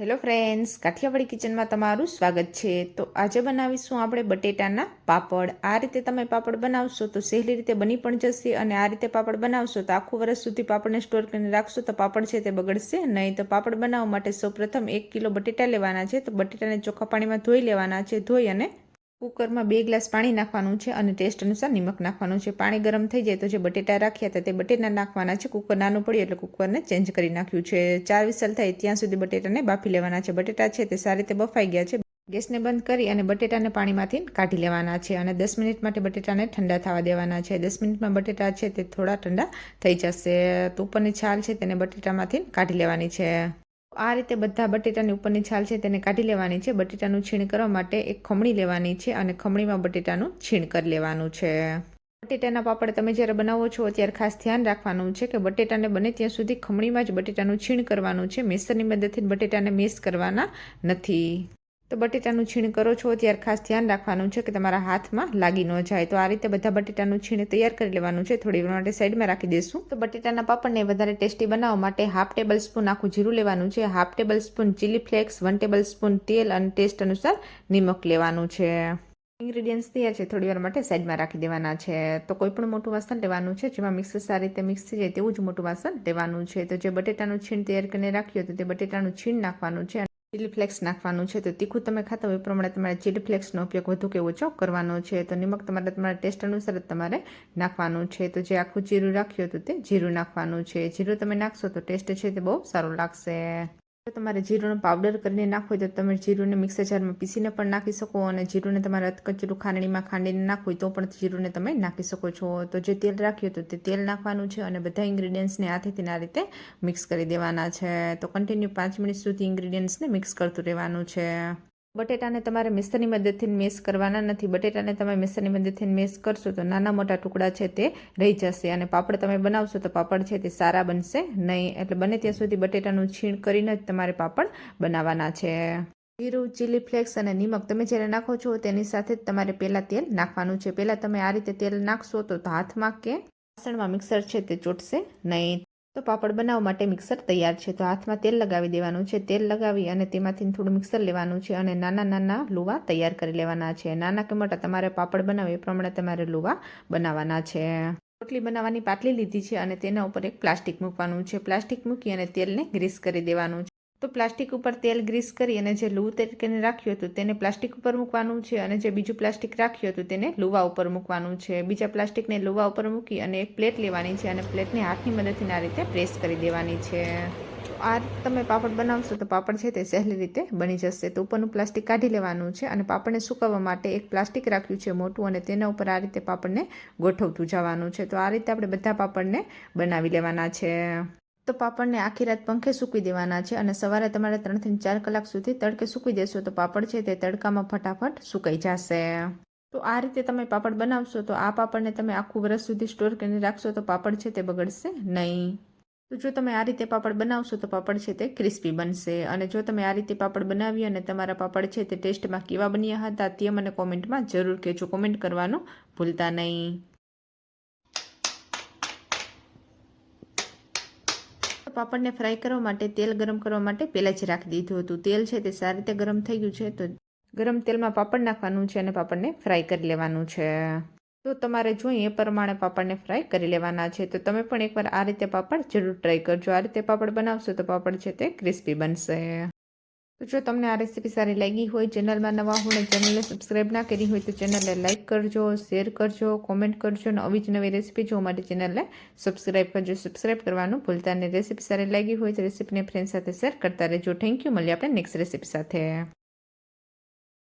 Hello friends Kathiawadi કિચનમાં તમારું સ્વાગત છે. તો આજે બનાવીશું આપણે બટેટાના પાપડ. આ રીતે તમે પાપડ બનાવશો તો સહેલી રીતે બની પણ જશે અને આ રીતે પાપડ બનાવશો તો આખું વર્ષ સુધી પાપડને સ્ટોર કરીને રાખશો તો પાપડ છે તે બગડશે નહીં તો પાપડ બનાવવા માટે સૌપ્રથમ એક કિલો બટેટા લેવાના છે. તો બટેટાને ચોખ્ખા પાણીમાં ધોઈ લેવાના છે. ધોઈ અને કુકરમાં બે ગ્લાસ પાણી નાખવાનું છે અને ટેસ્ટ અનુસાર નિમક નાખવાનું છે. પાણી ગરમ થઈ જાય તો જે બટેટા રાખ્યા હતા તે બટેટા નાખવાના છે. કુકર નાનું પડ્યું એટલે કુકરને ચેન્જ કરી નાખ્યું છે. ચાર વિસલ થાય ત્યાં સુધી બટેટાને બાફી લેવાના છે. બટેટા છે તે સારી રીતે બફાઈ ગયા છે. ગેસને બંધ કરી અને બટેટાને પાણીમાંથી કાઢી લેવાના છે અને દસ મિનિટ માટે બટેટાને ઠંડા થવા દેવાના છે. દસ મિનિટમાં બટેટા છે તે થોડા ઠંડા થઈ જશે. તો ઉપરની છાલ છે તેને બટેટામાંથી કાઢી લેવાની છે. આ રીતે બધા બટેટાની ઉપરની છાલ છે તેને કાઢી લેવાની છે. બટેટાનું છીણ કરવા માટે એક ખમણી લેવાની છે અને ખમણીમાં બટેટાનું છીણ કરી લેવાનું છે. બટેટાના પાપડ તમે જ્યારે બનાવો છો ત્યારે ખાસ ધ્યાન રાખવાનું છે કે બટેટાને બને ત્યાં સુધી ખમણીમાં જ બટેટાનું છીણ કરવાનું છે. મેસરની મદદથી બટેટાને મેસ કરવાના નથી. તો બટેટાનું છીણ કરો છો, ત્યારે ખાસ ધ્યાન રાખવાનું છે કે તમારા હાથમાં લાગી ન જાય. તો આ રીતે બધા બટેટાનું છીણ તૈયાર કરી લેવાનું છે. થોડી વાર માટે સાઈડમાં રાખી દઈશું. તો બટેટાના પાપડને વધારે ટેસ્ટી બનાવવા માટે હાફ ટેબલ સ્પૂન આખું જીરું લેવાનું છે. Half tablespoon chilli flakes one tablespoon તેલ અને ટેસ્ટ અનુસાર નિમક લેવાનું છે. ઇન્ગ્રીડિયન્ટ્સ તૈયાર છે. થોડી વાર માટે સાઈડમાં રાખી દેવાના છે. તો કોઈ પણ મોટું વાસણ લેવાનું છે. જેમાં મિક્સર સારી રીતે મિક્સ થઈ જાય તેવું જ મોટું વાસણ લેવાનું છે. તો જે બટેટાનું છીણ તૈયાર કરીને રાખ્યું હતું તે બટેટાનું છીણ નાખવાનું છે. ચીલી ફ્લેક્સ નાખવાનું છે, તો તીખું તમે ખાતા હોય એ પ્રમાણે તમારે ચીલી ઉપયોગ વધુ કે ઓછો કરવાનો છે. તો નિમક તમારે તમારા ટેસ્ટ અનુસાર જ તમારે નાખવાનું છે. તો જે આખું જીરું રાખ્યું હતું તે જીરું નાખવાનું છે. જીરું તમે નાખશો તો ટેસ્ટ છે તે બહુ સારું લાગશે. જો તમારે જીરુંનો પાવડર કરીને નાખવો હોય તો તમે જીરુંને મિક્સર જારમાં પીસીને પણ નાખી શકો અને જીરુંને તમારે અધકચરું ખાંડણીમાં ખાંડીને નાખવું હોય તો પણ જીરુંને તમે નાખી શકો છો. તો જે તેલ રાખ્યું હતું તે તેલ નાખવાનું છે અને બધા ઇન્ગ્રીડિયન્ટ્સને હાથેથી આ રીતે મિક્સ કરી દેવાના છે. તો કન્ટિન્યુ પાંચ મિનિટ સુધી ઇન્ગ્રીડિયન્ટ્સને મિક્સ કરતું રહેવાનું છે. બટેટાને તમારે મિક્સરની મદદથી મેસ કરવાના નથી. બટેટાને તમે મિક્સરની મદદથી મેસ કરશો તો નાના મોટા ટુકડા છે તે રહી જશે અને પાપડ તમે બનાવશો તો પાપડ છે તે સારા બનશે નહીં. એટલે બને ત્યાં સુધી બટેટાનું છીણ કરીને જ તમારે પાપડ બનાવવાના છે. જીરું ચીલી ફ્લેક્સ અને નિમક તમે જ્યારે નાખો છો તેની સાથે જ તમારે પહેલાં તેલ નાખવાનું છે. પહેલાં તમે આ રીતે તેલ નાખશો તો હાથમાં કે વાસણમાં મિક્સર છે તે ચોટશે નહીં. તો પાપડ બનાવવા માટે મિક્સર તૈયાર છે. તો હાથમાં તેલ લગાવી દેવાનું છે. તેલ લગાવી અને તેમાંથી થોડું મિક્સર લેવાનું છે અને નાના નાના લુવા તૈયાર કરી લેવાના છે. નાના કે મોટા તમારે પાપડ બનાવે એ પ્રમાણે તમારે લુવા બનાવવાના છે. રોટલી બનાવવાની પાટલી લીધી છે અને તેના ઉપર એક પ્લાસ્ટિક મૂકવાનું છે. પ્લાસ્ટિક મૂકી અને તેલને ગ્રીસ કરી દેવાનું છે. તો પ્લાસ્ટિક ઉપર તેલ ગ્રીસ કરી અને જે લૂ તરીકે રાખ્યું હતું તેને પ્લાસ્ટિક ઉપર મૂકવાનું છે અને જે બીજું પ્લાસ્ટિક રાખ્યું હતું તેને લુવા ઉપર મૂકવાનું છે. બીજા પ્લાસ્ટિકને લુવા ઉપર મૂકી અને એક પ્લેટ લેવાની છે અને પ્લેટને હાથની મદદથી આ રીતે પ્રેસ કરી દેવાની છે. આ તમે પાપડ બનાવશો તો પાપડ છે તે સહેલી રીતે બની જશે. તો ઉપરનું પ્લાસ્ટિક કાઢી લેવાનું છે અને પાપડને સુકવવા માટે એક પ્લાસ્ટિક રાખ્યું છે મોટું અને તેના ઉપર આ રીતે પાપડને ગોઠવતું જવાનું છે. તો આ રીતે આપણે બધા પાપડને બનાવી લેવાના છે. તો પાપડને આખી રાત પંખે સૂકવી દેવાના છે અને સવારે તમારે ત્રણથી ચાર કલાક સુધી તડકે સૂકવી દેશો તો પાપડ છે તે તડકામાં ફટાફટ સુકાઈ જશે. તો આ રીતે તમે પાપડ બનાવશો તો આ પાપડને તમે આખું વર્ષ સુધી સ્ટોર કરીને રાખશો તો પાપડ છે તે બગડશે નહીં. તો જો તમે આ રીતે પાપડ બનાવશો તો પાપડ છે તે ક્રિસ્પી બનશે. અને જો તમે આ રીતે પાપડ બનાવી અને તમારા પાપડ છે તે ટેસ્ટમાં કેવા બન્યા હતા તે મને કોમેન્ટમાં જરૂર કહેજો. કોમેન્ટ કરવાનું ભૂલતા નહીં. પાપડને ફ્રાય કરવા માટે તેલ ગરમ કરવા માટે પહેલાં જ રાખી દીધું હતું. તેલ છે તે સારી રીતે ગરમ થઈ ગયું છે તો ગરમ તેલમાં પાપડ નાખવાનું છે અને પાપડને ફ્રાય કરી લેવાનું છે. તો તમારે જોઈએ પ્રમાણે પાપડને ફ્રાય કરી લેવાના છે, તો તમે પણ એકવાર આ રીતે પાપડ જરૂર ટ્રાય કરજો. આ રીતે પાપડ બનાવશો તો પાપડ છે તે ક્રિસ્પી બનશે. તો જો તમને આ રેસીપી સારી લાગી હોય, ચેનલમાં નવા હોય ચેનલને સબસ્ક્રાઈબ ના કરી હોય, તો ચેનલને લાઇક કરજો શેર કરજો કોમેન્ટ કરજો, અને આવી જ નવી રેસીપી જોવા માટે ચેનલને સબસ્ક્રાઈબ કરજો. સબસ્ક્રાઈબ કરવાનું ભૂલતા નહીં. રેસીપી સારી લાગી હોય તો રેસીપીને ફ્રેન્ડ સાથે શેર કરતા રહેજો. થેન્ક યુ મળીએ આપણે નેક્સ્ટ રેસીપી સાથે.